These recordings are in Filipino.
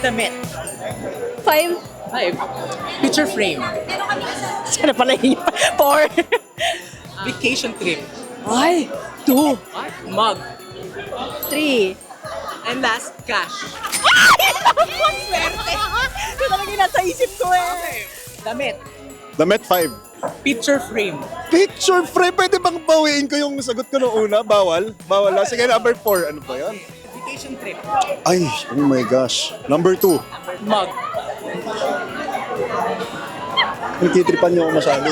Damit. Five. Five. Picture frame. Sana pala yun. Four. Vacation trip. Ay, two. Mug. Three. And last, cash. Swerte. Ito talaga yung nasa isip ko eh. Damit. Damit 5. Picture frame. Picture frame, pwede bang bawiin ko yung sagot ko noong una? Bawal? Bawal lang. Sige, number 4. Ano ba yan? Vacation trip. Ay, oh my gosh. Number 2. Mug. Nagtitripan niyo ako masyado.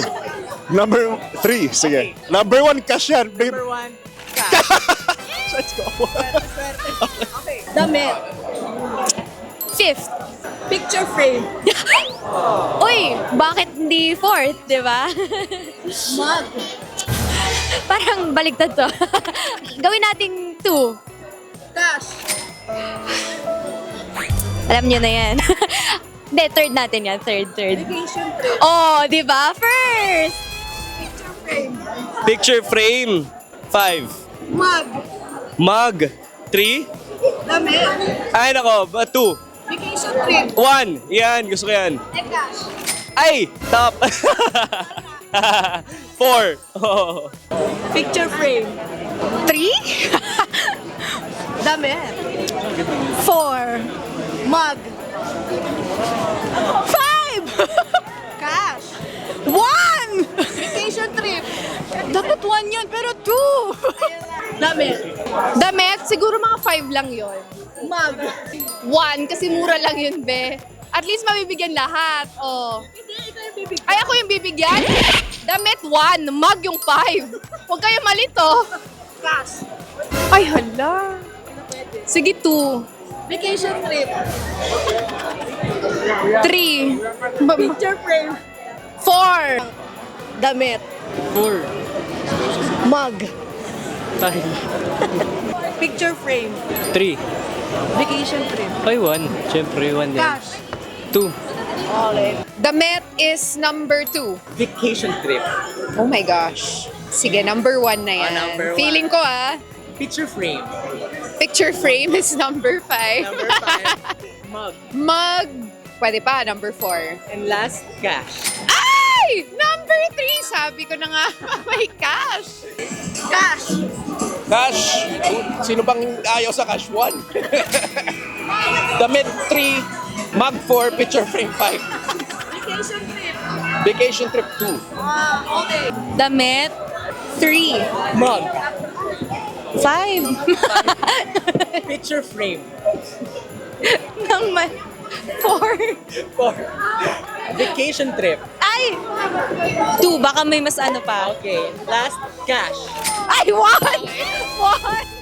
Number 3, sige. Number 1, cash yan. Number one, cash. Let's go. okay. Damit. Fifth. Picture frame. Uy, bakit hindi fourth, di ba? Mug. Parang baligtad to. Gawin nating two. Cash. Alam nyo na yan. Hindi, third natin yan. Third, third. Vacation trip. Oh, di ba? First! Picture frame. Picture frame, 5. Mug. Mug, 3. Damit. Ay, nako, 2. Vacation trip. 1. Yan, gusto ko yan. Cash. Ay, top. 4. Oh. Picture frame. Three? Damit. Four. Mug. Five! Cash. One! Vacation trip. Dapat one yun, pero two! Damit. Damit, siguro mga five lang yon. Mug. One, kasi mura lang yun, be. At least mabibigyan lahat. Oh. Hindi, ikaw yung bibig. Ay, ako yung bibigyan? Damit, one. Mug yung five. Huwag kayo malito. Cash. Ay, hala. Sige, two. Vacation trip. Three. Picture frame. Four. Damit. 4. Mug. 5. Picture frame. 3. Vacation trip. Ay, 1. Siyempre, 1 din. Cash. 2. Okay. Damit is number two. Vacation trip. Oh my gosh. Sige, number one na yan. Ah, number one. Feeling ko ah. Picture frame. Picture frame is number five. Number five. Mug. Mug. Pwede pa, number four. And last, cash. Number three! Sabi ko na nga, may cash! Cash! Cash! Sino bang ayaw sa cash one? Damit 3, mug 4, picture frame 5. Vacation trip. Vacation trip 2. Wow, okay. Damit 3. Mug 5. picture frame. Naman 4. 4. Vacation trip. Ay! Two, baka may mas ano pa. Okay. Last, cash. Ay, one! One!